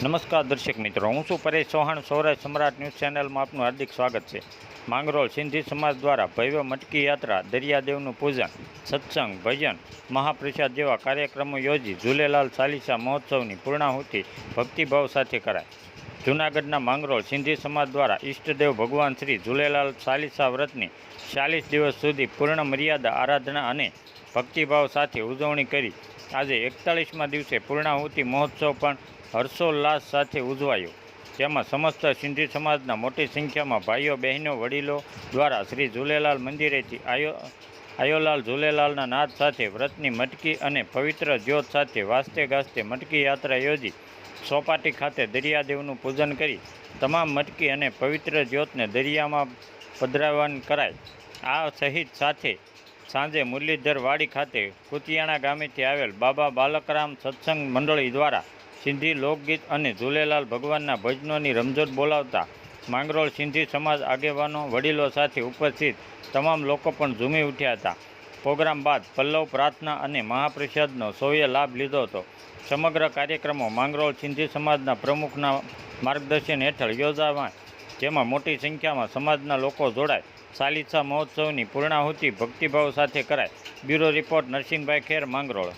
નમસ્કાર દર્શક મિત્રો, હું છું પરેશ ચૌહાણ, સૌરાષ્ટ્ર સમ્રાટ ન્યૂઝ ચેનલમાં આપનું હાર્દિક સ્વાગત છે. માંગરોળ સિંધી સમાજ દ્વારા ભવ્ય મટકી યાત્રા, દરિયાદેવનું પૂજન, સત્સંગ, ભજન, મહાપ્રસાદ જેવા કાર્યક્રમો યોજી ઝૂલેલાલ ચાલીસા મહોત્સવની પૂર્ણાહુતિ ભક્તિભાવ સાથે કરાય જૂનાગઢના માંગરોળ સિંધી સમાજ દ્વારા ઈષ્ટદેવ ભગવાન શ્રી ઝૂલેલાલ ચાલીસા વ્રતની ચાલીસ દિવસ સુધી પૂર્ણ મર્યાદા આરાધના અને ભક્તિભાવ સાથે ઉજવણી કરી. આજે એકતાળીસમાં દિવસે પૂર્ણાહુતિ મહોત્સવ પણ હર્ષોલ્લાસ સાથે ઉજવાયો. જેમાં સમસ્ત સિંધી સમાજના મોટી સંખ્યામાં ભાઈઓ, બહેનો, વડીલો દ્વારા શ્રી ઝૂલેલાલ મંદિરેથી આયો, આયોલાલ ઝૂલેલાલના નાદ સાથે વ્રતની મટકી અને પવિત્ર જ્યોત સાથે વાસ્તે ગાસ્તે મટકી યાત્રા યોજી સોપાટી ખાતે દરિયાદેવનું પૂજન કરી તમામ મટકી અને પવિત્ર જ્યોતને દરિયામાં પધરાવન કરાય. આ સહિત સાથે સાંજે મુરલીધર વાડી ખાતે કુતિયાણા ગામેથી આવેલ બાબા બાલકરામ સત્સંગ મંડળી દ્વારા સિંધી લોકગીત અને ઝૂલેલાલ ભગવાનના ભજનોની રમઝટ બોલાવતા માંગરોળ સિંધી સમાજ આગેવાનો, વડીલો સાથે ઉપસ્થિત તમામ લોકો પણ ઝૂમી ઉઠ્યા હતા. પ્રોગ્રામ બાદ પલ્લવ પ્રાર્થના અને મહાપ્રસાદનો સૌએ લાભ લીધો હતો. સમગ્ર કાર્યક્રમો માંગરોળ સિંધી સમાજના પ્રમુખના માર્ગદર્શન હેઠળ યોજાવા જેમાં મોટી સંખ્યામાં સમાજના લોકો જોડાય. સાલિસા મહોત્સવની પૂર્ણાહુતિ ભક્તિભાવ સાથે કરાય. Bureau report Narsinhbhai Kher, Mangrol.